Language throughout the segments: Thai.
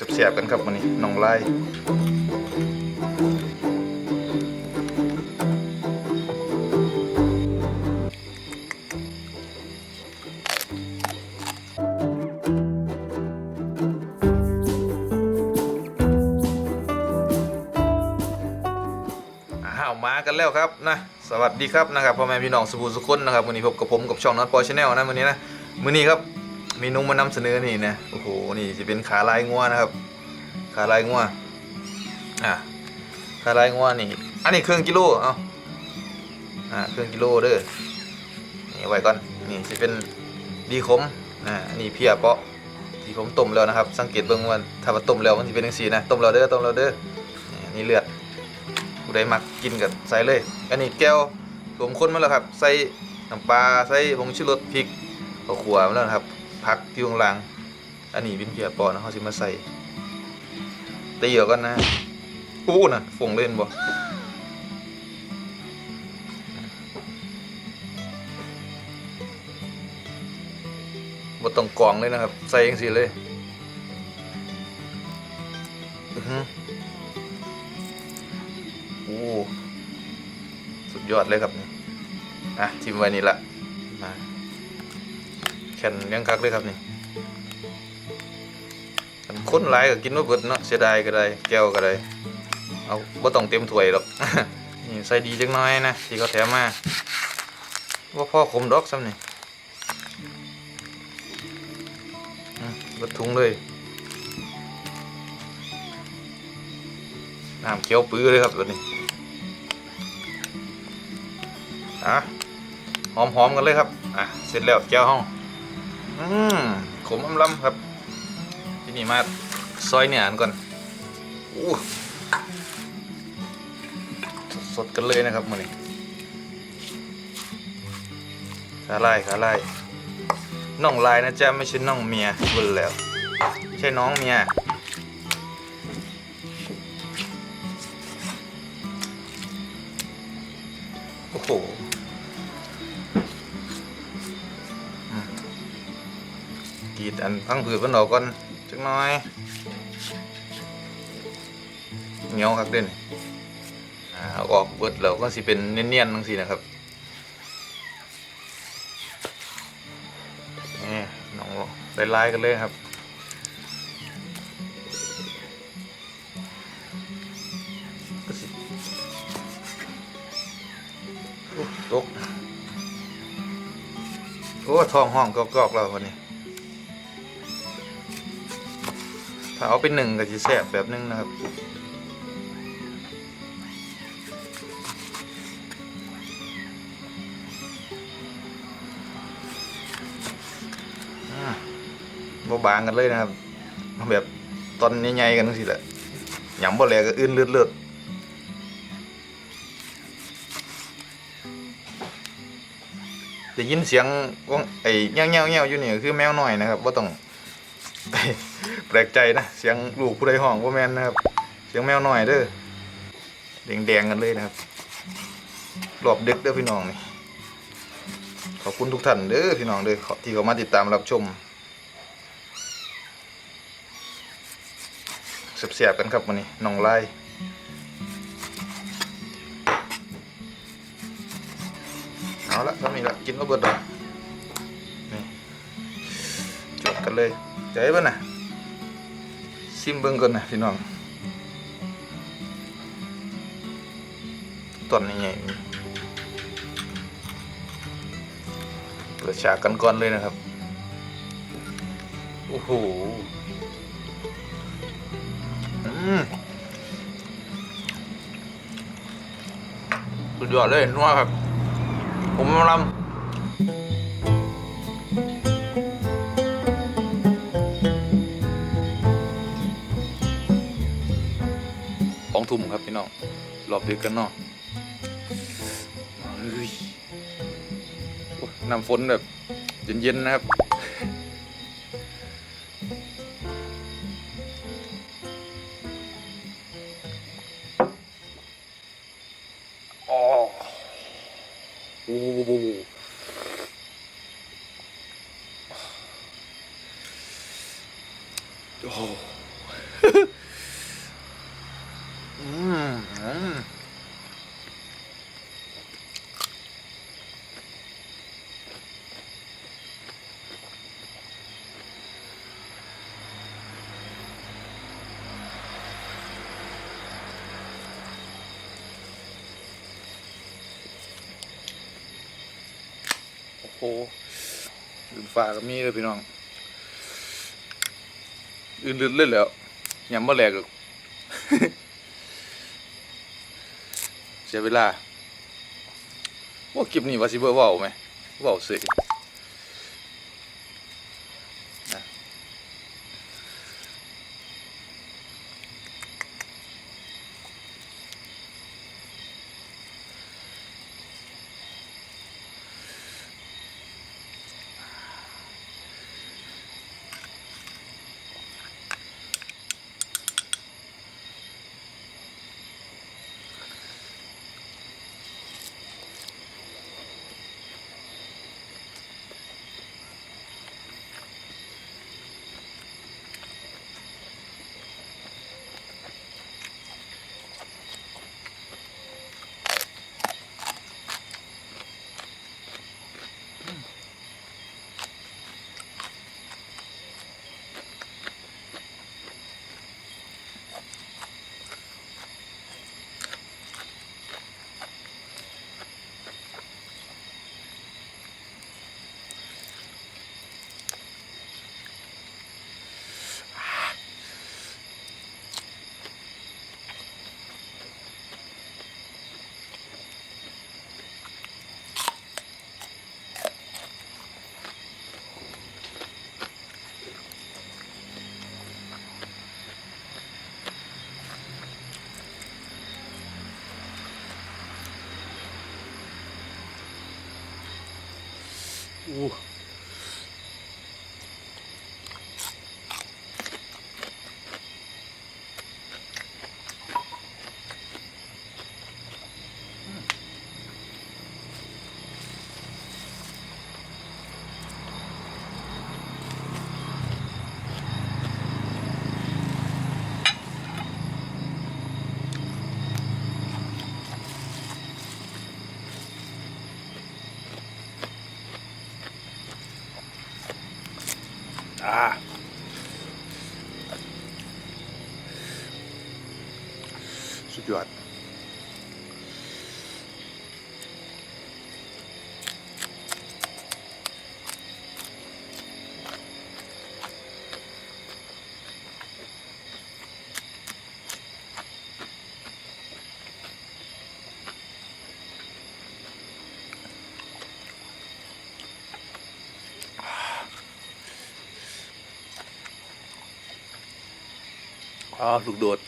เสียบๆกันครับวันนี้น้องไล่อ้าวมากันแล้วครับนะสวัสดีครับนะครับพ่อแม่พี่น้องสุภูสุคนนะครับวันนี้พบกับผมกับช่องน็อตปอชแนลนะวันนี้นะมื้อนี้ครับ มีนูมานำเสนอนี่นะโอ้โหนี่จะเป็นขาลายงัวนะครับ ขาลายงัวอะขาลายงัวนี่ อันนี้ครึ่งกิโลเอาอ่าครึ่งกิโลเด้อนี่ไว้ก่อนนี่จะเป็นดีขมอ่านนี้เพียเปาะที่ผมต้มแล้วนะครับ สังเกตเบิ่งว่าถ้าว่าต้มแล้วมันจะเป็นจังซี่นะต้มแล้วเด้อต้มแล้วเด้อนี่อนี่เลือดผู้ใดมักกินกับใส่เลย อันนี้แก้วผมข้นมาแล้วครับ ใส่น้ำปลาใส่ผงชูรสพริกข้าวขัวมาแล้วนะครับ ผักที่ข้างล่างอันนี้เป็นเพียร์ปอนะเขาสิมาใส่ตีเยอะก่อนนะอู้นะฟงเล่นบ่บ่ต้องกรองเลยนะครับ ใส่เองสิเลยอือหือโอ้สุดยอดเลยครับนี่อะทิมไว้นี่ละ แข่นเลี้ยงคักเลยครับนี่อันคนหลายก็กินว่าเบิดเนาะเสียดายก็ได้แก้วก็ได้เอาบ่ต้องเต็มถ้วยหรอกนี่ใส่ดีจังน้อยนะที่เขาแถมมาว่าพ่อขมดอกซ้ำนี่เบิดถุงเลยน้ำเขียวปื้อเลยครับตัวนี้อะหอมหอมๆกันเลยครับ อะ เสร็จแล้วแก้วห้อง อืมขมอำลำครับ ที่นี่มาซอยเนี่ยอันก่อนอู้สดกันเลยนะครับมือนี้ขาไลายขาไลายน้องลายนะจ๊ะไม่ใช่น้องเมียบุญแล้วใช่น้องเมียโอ้โห กีดอันพังผืดมันออกก่อนจักหน้อยเหนียวครับเด่นอ่าเอาออกเบิดแล้วก็สิเป็นเนียนๆทั้งสินะครับนี่น้องไล่ๆกันเลยครับโอ้ตกโอ้ทองห้องกอกๆแล้ววันนี้ ถ้าเอาเป็นหนึ่งก็จะแซ่บแบบนึงนะครับอ่าบ่บางกันเลยนะครับแบบตอนใหญ่ๆกันสิแหละหยำบ่แหลกก็อื่นเลือดเลือดจะยินเสียงว่องไอ้เงี้ยวเงี้ยวเงี้ยวอยู่นี่คือแมวหน้อยนะครับว่าต้อง แปลกใจนะเสียงลูกผู้ใดห้องว่าแมนนะครับ เสียงแมวหน้อยเด้อแดงแดงๆกันเลยนะครับรอบดึกเด้อพี่น้องนี่ขอบคุณทุกท่านเด้อพี่น้องเด้อที่เขามาติดตามรับชมเสียบๆกันครับวันนี้น้องไล่เอาละทำนี่ละกินก็เบิดดอกนี่จบกันเลยใจเบ้านะ ซิมเบิ้งก่อนนะพี่น้องตอนนี้ไงเปิดฉากกันก่อนเลยนะครับ โอ้โหอืมสุดยอดเลยนัวครับ ผมลำ พี่น้องรอบดึกกันเนาะเฮ้ยน้ำฝนแบบเย็นๆนะครับ โอ้โหลืมฝาก็มีเลยพี่น้อง อื่นลืนเลยแล้วยำบ่แหลกหรอกเสียเวลาว่าคลิปนี้ว่าสิเบอร์เว้าไหมเว้าสิน อู้ อ่าสุดย อดอ๋อลูกโดด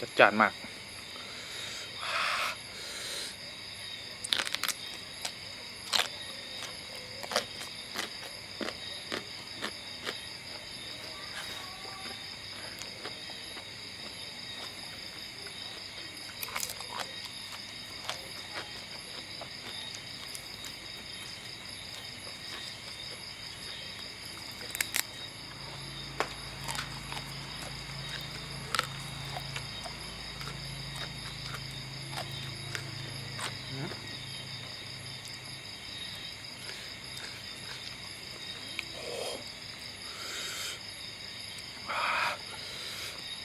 จัดจานมาก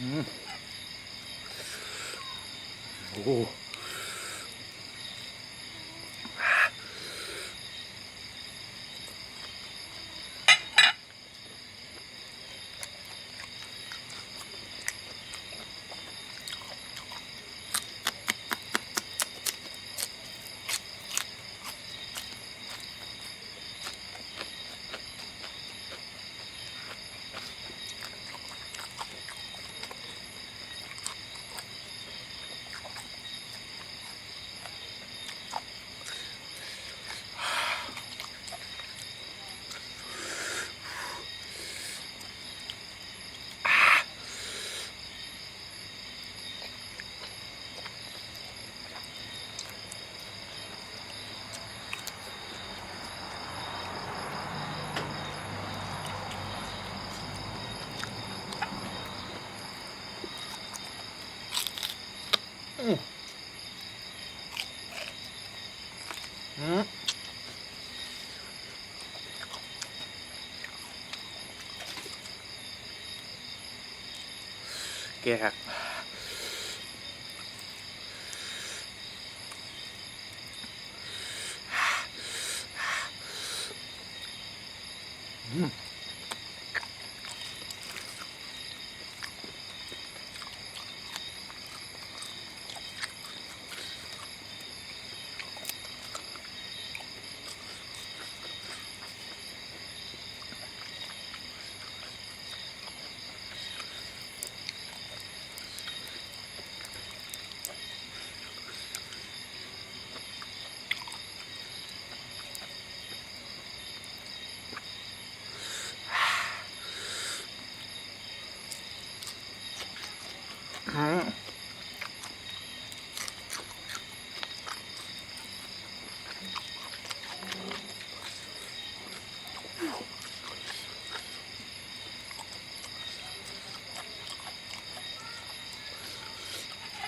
อืม แกหับ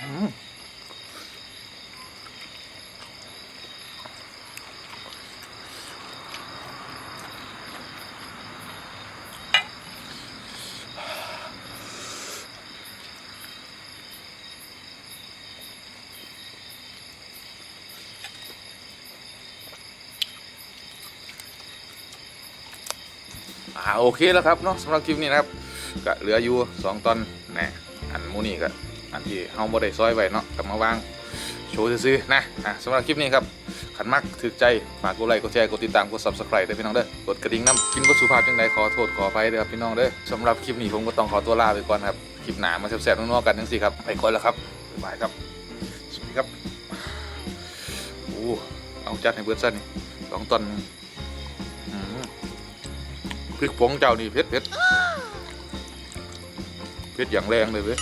อ่าโอเคแล้วครับเนาะสำหรับคลิปนี้นะครับก็เหลืออยู่สองตอนแนะอันมูนี่ก็ อันที่เฮาบ่ได้ซอยไว้เนาะกลับมาวางโชว์ซื่อๆนะอะสำหรับคลิปนี้ครับขันมักถึกใจฝากกดไลค์กดแชร์กดติดตามกด subscribe ด้วยพี่น้องเด้อกดกระดิ่งน้ำกินบ่สุภาพจังใดขอโทษขออภัยเด้อครับพี่น้องเด้อสำหรับคลิปนี้ผมก็ต้องขอตัวลาไปก่อนครับคลิปหน้ามาแซ่บๆนัวๆกันจังซี่ครับไปก่อนแล้วครับบ๊ายบายครับสวัสดีครับโอ้เอาจัดให้เบิดซะนี่สองตอนพริกผงเจ้านี่เผ็ดเผ็ดเผ็ดอย่างแรงเลยเว้ย